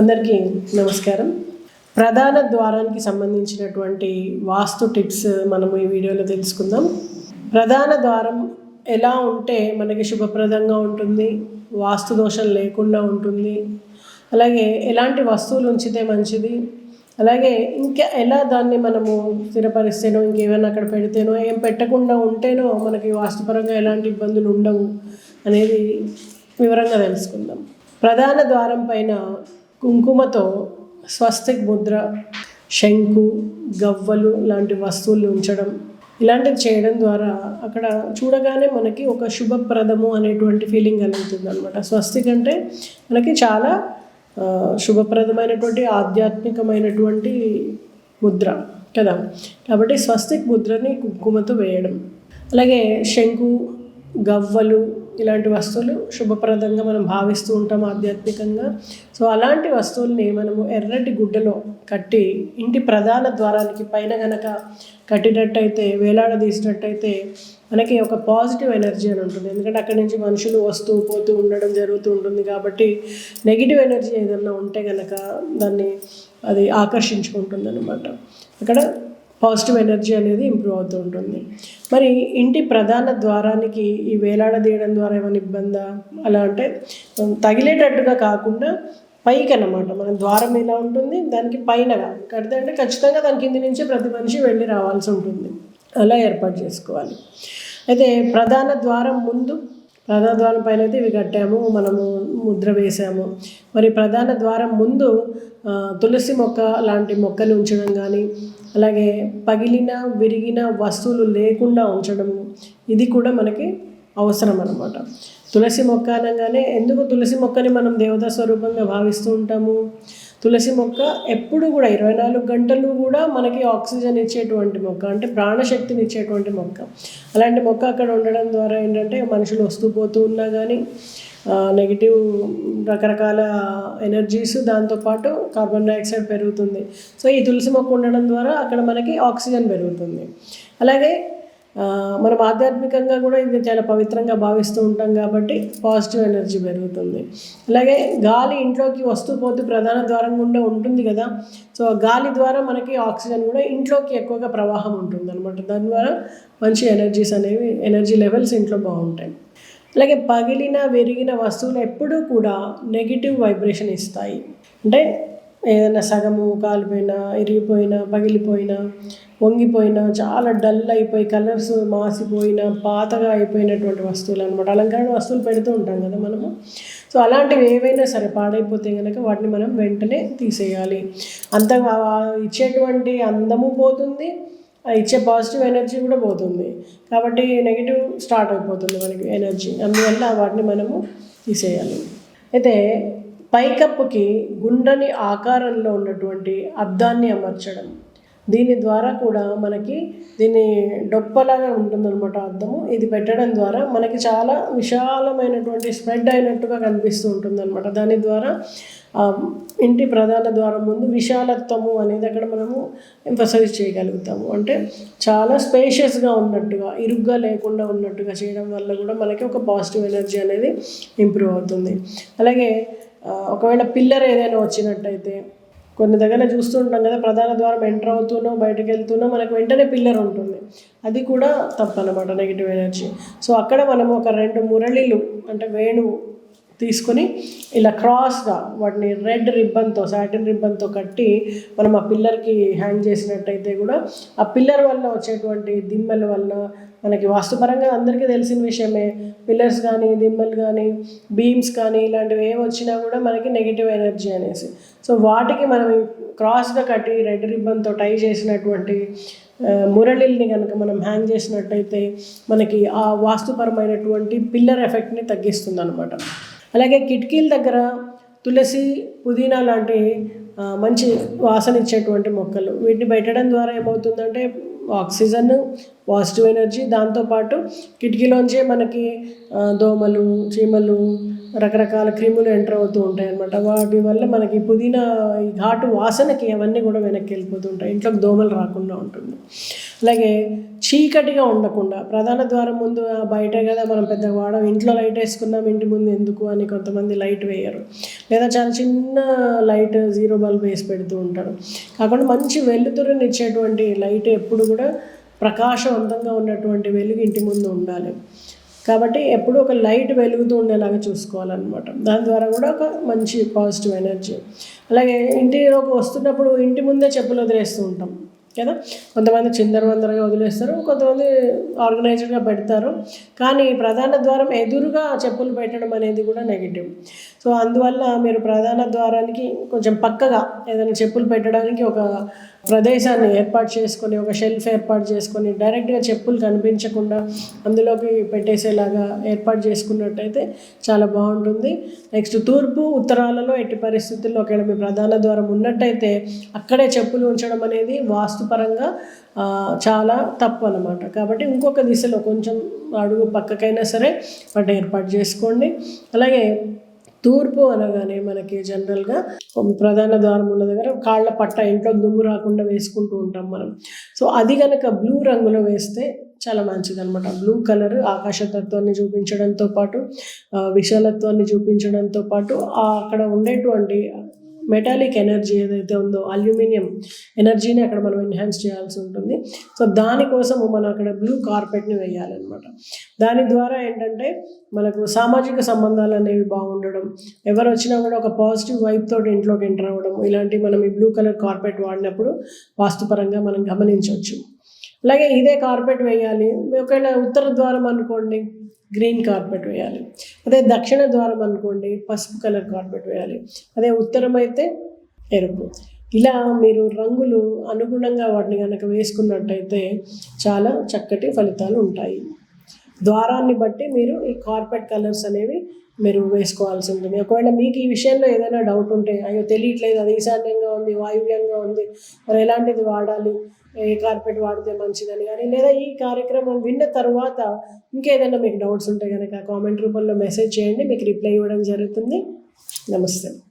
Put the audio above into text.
అందరికీ నమస్కారం. ప్రధాన ద్వారానికి సంబంధించినటువంటి వాస్తు టిప్స్ మనము ఈ వీడియోలో తెలుసుకుందాం. ప్రధాన ద్వారం ఎలా ఉంటే మనకి శుభప్రదంగా ఉంటుంది వాస్తు దోషం లేకుండా ఉంటుంది. అలాగే ఎలాంటి వస్తువులు ఉంచితే మంచిది అలాగే ఇంకా ఎలా దాన్ని మనము స్థిరపరిస్తేనో ఇంకేమైనా అక్కడ పెడితేనో ఏం పెట్టకుండా ఉంటేనో మనకి వాస్తుపరంగా ఎలాంటి ఇబ్బందులు ఉండవు అనేది వివరంగా తెలుసుకుందాం. ప్రధాన ద్వారం పైన కుంకుమతో స్వస్తిక్ ముద్ర శంకు గవ్వలు లాంటి వస్తువులు ఉంచడం. ఇలాంటివి చేయడం ద్వారా అక్కడ చూడగానే మనకి ఒక శుభప్రదము అనేటువంటి ఫీలింగ్ కలుగుతుంది అనమాట స్వస్తిక్ అంటే మనకి చాలా శుభప్రదమైనటువంటి ఆధ్యాత్మికమైనటువంటి ముద్ర కదా. కాబట్టి స్వస్తిక్ ముద్రని కుంకుమతో వేయడం. అలాగే శంకు గవ్వలు ఇలాంటి వస్తువులు శుభప్రదంగా మనం భావిస్తూ ఉంటాం ఆధ్యాత్మికంగా. సో అలాంటి వస్తువుల్ని మనము ఎర్రటి గుడ్డలో కట్టి ఇంటి ప్రధాన ద్వారానికి పైన గనక కట్టినట్టయితే వేలాడదీసినట్టయితే మనకి ఒక పాజిటివ్ ఎనర్జీ అని ఉంటుంది. ఎందుకంటే అక్కడి నుంచి మనుషులు వస్తూ పోతూ ఉండడం జరుగుతూ ఉంటుంది కాబట్టి నెగిటివ్ ఎనర్జీ ఏదన్నా ఉంటే కనుక దాన్ని అది ఆకర్షించుకుంటుంది అనమాట అక్కడ పాజిటివ్ ఎనర్జీ అనేది ఇంప్రూవ్ అవుతూ ఉంటుంది. మరి ఇంటి ప్రధాన ద్వారానికి ఈ వేలాడదీయడం ద్వారా ఏమైనా ఇబ్బందా? అలా అంటే తగిలేటట్టుగా కాకుండా పైకి అన్నమాట మన ద్వారం ఎలా ఉంటుంది? దానికి పైనగా. కడితే అంటే ఖచ్చితంగా దాని కింది నుంచి ప్రతి మనిషి వెళ్ళి రావాల్సి ఉంటుంది. అలా ఏర్పాటు చేసుకోవాలి. అయితే ప్రధాన ద్వారం ముందు ప్రధాన ద్వారం పైన అయితే ఇవి కట్టాము మనము ముద్ర వేసాము మరి ప్రధాన ద్వారం ముందు తులసి మొక్క లాంటి మొక్కలు ఉంచడం కానీ అలాగే పగిలిన విరిగిన వస్తువులు లేకుండా ఉంచడం ఇది కూడా మనకి అవసరం అనమాట తులసి మొక్క అనగానే ఎందుకు తులసి మొక్కని మనం దేవతా స్వరూపంగా భావిస్తూ ఉంటాము? తులసి మొక్క ఎప్పుడు కూడా ఇరవై నాలుగు గంటలు కూడా మనకి ఆక్సిజన్ ఇచ్చేటువంటి మొక్క అంటే ప్రాణశక్తిని ఇచ్చేటువంటి మొక్క. అలాంటి మొక్క అక్కడ ఉండడం ద్వారా ఏంటంటే మనుషులు వస్తూ పోతూ ఉన్నా కానీ నెగిటివ్ రకరకాల ఎనర్జీస్ దాంతోపాటు కార్బన్ డైఆక్సైడ్ పెరుగుతుంది. సో ఈ తులసి మొక్క ఉండడం ద్వారా అక్కడ మనకి ఆక్సిజన్ పెరుగుతుంది. అలాగే మనం ఆధ్యాత్మికంగా కూడా ఇది చాలా పవిత్రంగా భావిస్తూ ఉంటాం కాబట్టి పాజిటివ్ ఎనర్జీ పెరుగుతుంది. అలాగే గాలి ఇంట్లోకి వస్తూ పోతూ ప్రధాన ద్వారం గుండా ఉంటుంది కదా. సో గాలి ద్వారా మనకి ఆక్సిజన్ కూడా ఇంట్లోకి ఎక్కువగా ప్రవాహం ఉంటుంది అనమాట దాని ద్వారా మంచి ఎనర్జీస్ అనేవి ఎనర్జీ లెవెల్స్ ఇంట్లో బాగుంటాయి. అలాగే పగిలిన విరిగిన వస్తువులు ఎప్పుడూ కూడా నెగిటివ్ వైబ్రేషన్ ఇస్తాయి. అంటే ఏదైనా సగము కాలిపోయినా ఇరిగిపోయినా పగిలిపోయినా వంగిపోయినా చాలా డల్ అయిపోయి కలర్స్ మాసిపోయిన పాతగా అయిపోయినటువంటి వస్తువులు అనమాట అలంకరణ వస్తువులు పెడుతూ ఉంటాం కదా మనము. సో అలాంటివి ఏవైనా సరే పాడైపోతే కనుక వాటిని మనం వెంటనే తీసేయాలి. అంత ఇచ్చేటువంటి అందము పోతుంది ఇచ్చే పాజిటివ్ ఎనర్జీ కూడా పోతుంది. కాబట్టి నెగిటివ్ స్టార్ట్ అయిపోతుంది మనకి ఎనర్జీ అందువల్ల వాటిని మనము తీసేయాలి. అయితే పైకప్పుకి గుండ్రని ఆకారంలో ఉన్నటువంటి అద్దాన్ని అమర్చడం. దీని ద్వారా కూడా మనకి దీని డొప్పలాగా ఉంటుందన్నమాట అద్దము. ఇది పెట్టడం ద్వారా మనకి చాలా విశాలమైనటువంటి స్ప్రెడ్ అయినట్టుగా కనిపిస్తూ ఉంటుందన్నమాట. దాని ద్వారా ఇంటి ప్రధాన ద్వారం ముందు విశాలత్వము అనేది అక్కడ మనము ఎంఫసైజ్ చేయగలుగుతాము. అంటే చాలా స్పేషియస్గా ఉన్నట్టుగా ఇరుగ్గా లేకుండా ఉన్నట్టుగా చేయడం వల్ల కూడా మనకి ఒక పాజిటివ్ ఎనర్జీ అనేది ఇంప్రూవ్ అవుతుంది. అలాగే ఒకవేళ పిల్లర్ ఏదైనా వచ్చినట్టయితే కొన్ని దగ్గర చూస్తుంటాం కదా ప్రధాన ద్వారం ఎంటర్ అవుతూనో బయటకు వెళ్తూనో మనకు వెంటనే పిల్లర్ ఉంటుంది. అది కూడా తప్పనమాట నెగిటివ్ ఎనర్జీ సో అక్కడ మనం ఒక రెండు మురళిలు అంటే వేణువు తీసుకొని ఇలా క్రాస్గా వాటిని రెడ్ రిబ్బన్తో సాటిన్ రిబ్బన్తో కట్టి మనం ఆ పిల్లర్కి హ్యాంగ్ చేసినట్టయితే కూడా ఆ పిల్లర్ వల్ల వచ్చేటువంటి దిమ్మల వల్ల మనకి వాస్తుపరంగా అందరికీ తెలిసిన విషయమే. పిల్లర్స్ కానీ దిమ్మలు కానీ బీమ్స్ కానీ ఇలాంటివి ఏమి వచ్చినా కూడా మనకి నెగిటివ్ ఎనర్జీ అనేసి. సో వాటికి మనం క్రాస్గా కట్టి రెడ్ రిబ్బన్తో టై చేసినటువంటి మురళిల్ని కనుక మనం హ్యాంగ్ చేసినట్టయితే మనకి ఆ వాస్తుపరమైనటువంటి పిల్లర్ ఎఫెక్ట్ని తగ్గిస్తుంది అనమాట అలాగే కిటికీల దగ్గర తులసి పుదీనా లాంటి మంచి వాసన ఇచ్చేటువంటి మొక్కలు. వీటిని పెట్టడం ద్వారా ఏమవుతుందంటే ఆక్సిజన్ పాజిటివ్ ఎనర్జీ దాంతోపాటు కిటికీలోంచే మనకి దోమలు చీమలు రకరకాల క్రిములు ఎంటర్ అవుతూ ఉంటాయి అన్నమాట. వాటి వల్ల మనకి పుదీనా ఈ ఘాటు వాసనకి అవన్నీ కూడా వెనక్కి వెళ్ళిపోతూ ఉంటాయి. ఇంట్లోకి దోమలు రాకుండా ఉంటుంది. అలాగే చీకటిగా ఉండకుండా ప్రధాన ద్వారం ముందు బయటే కదా మనం పెద్ద వాడం ఇంట్లో లైట్ వేసుకున్నాం ఇంటి ముందు ఎందుకు అని కొంతమంది లైట్ వేయరు. లేదా చాలా చిన్న లైట్ జీరో బల్బ్ వేసి పెడుతూ ఉంటారు. కాకుండా మంచి వెలుతురుని ఇచ్చేటువంటి లైట్ ఎప్పుడు కూడా ప్రకాశవంతంగా ఉన్నటువంటి వెలుగు ఇంటి ముందు ఉండాలి. కాబట్టి ఎప్పుడు ఒక లైట్ వెలుగుతూ ఉండేలాగా చూసుకోవాలన్నమాట. దాని ద్వారా కూడా ఒక మంచి పాజిటివ్ ఎనర్జీ. అలాగే ఇంటిలోకి వస్తున్నప్పుడు ఇంటి ముందే చెప్పులు వదిలేస్తూ ఉంటాం కదా. కొంతమంది చిందరవందరగా వదిలేస్తారు కొంతమంది ఆర్గనైజ్డ్గా పెడతారు. కానీ ప్రధాన ద్వారం ఎదురుగా చెప్పులు పెట్టడం అనేది కూడా నెగిటివ్. సో అందువల్ల మీరు ప్రధాన ద్వారానికి కొంచెం పక్కగా ఏదైనా చెప్పులు పెట్టడానికి ఒక ప్రదేశాన్ని ఏర్పాటు చేసుకొని ఒక షెల్ఫ్ ఏర్పాటు చేసుకొని డైరెక్ట్గా చెప్పులు కనిపించకుండా అందులోకి పెట్టేసేలాగా ఏర్పాటు చేసుకున్నట్టయితే చాలా బాగుంటుంది. నెక్స్ట్ తూర్పు ఉత్తరాలలో ఎట్టి పరిస్థితుల్లో ఒకవేళ మీ ప్రధాన ద్వారం ఉన్నట్టయితే అక్కడే చెప్పులు ఉంచడం అనేది వాస్తుపరంగా చాలా తప్పు అనమాట కాబట్టి ఇంకొక దిశలో కొంచెం అడుగు పక్కకైనా సరే వాటిని ఏర్పాటు చేసుకోండి. అలాగే తూర్పు అనగానే మనకి జనరల్గా ప్రధాన ద్వారం ఉన్న దగ్గర కాళ్ళ పట్ట ఇంట్లో దుమ్ము రాకుండా వేసుకుంటూ ఉంటాం మనం. సో అది కనుక బ్లూ రంగులో వేస్తే చాలా మంచిది అనమాట బ్లూ కలర్ ఆకాశతత్వాన్ని చూపించడంతో పాటు విశాలత్వాన్ని చూపించడంతో పాటు అక్కడ ఉండేటువంటి మెటాలిక్ ఎనర్జీ ఏదైతే ఉందో అల్యూమినియం ఎనర్జీని అక్కడ మనం ఎన్హాన్స్ చేయాల్సి ఉంటుంది. సో దానికోసము మనం అక్కడ బ్లూ కార్పెట్ని వేయాలన్నమాట. దాని ద్వారా ఏంటంటే మనకు సామాజిక సంబంధాలు అనేవి బాగుండడం ఎవరు వచ్చినా కూడా ఒక పాజిటివ్ వైబ్ తోటి ఇంట్లోకి ఎంటర్ అవ్వడం ఇలాంటివి మనం ఈ బ్లూ కలర్ కార్పెట్ వాడినప్పుడు వాస్తుపరంగా మనం గమనించవచ్చు. అలాగే ఇదే కార్పెట్ వేయాలి. ఒకవేళ ఉత్తర ద్వారం అనుకోండి గ్రీన్ కార్పెట్ వేయాలి. అదే దక్షిణ ద్వారం అనుకోండి పసుపు కలర్ కార్పెట్ వేయాలి. అదే ఉత్తరం అయితే ఎరుపు. ఇలా మీరు రంగులు అనుగుణంగా వాటిని కనుక వేసుకున్నట్టయితే చాలా చక్కటి ఫలితాలు ఉంటాయి. ద్వారాన్ని బట్టి మీరు ఈ కార్పెట్ కలర్స్ అనేవి మీరు వేసుకోవాల్సి ఉంటుంది. ఒకవేళ మీకు ఈ విషయంలో ఏదైనా డౌట్ ఉంటే అయ్యో తెలియట్లేదు అది ఈశాన్యంగా ఉంది వాయువ్యంగా ఉంది. మరి ఎలాంటిది వాడాలి? ఏ కార్పెట్ వాడితే మంచిదని కానీ లేదా ఈ కార్యక్రమం విన్న తర్వాత ఇంకేదైనా మీకు డౌట్స్ ఉంటే కనుక కామెంట్ రూపంలో మెసేజ్ చేయండి మీకు రిప్లై ఇవ్వడం జరుగుతుంది. నమస్తే.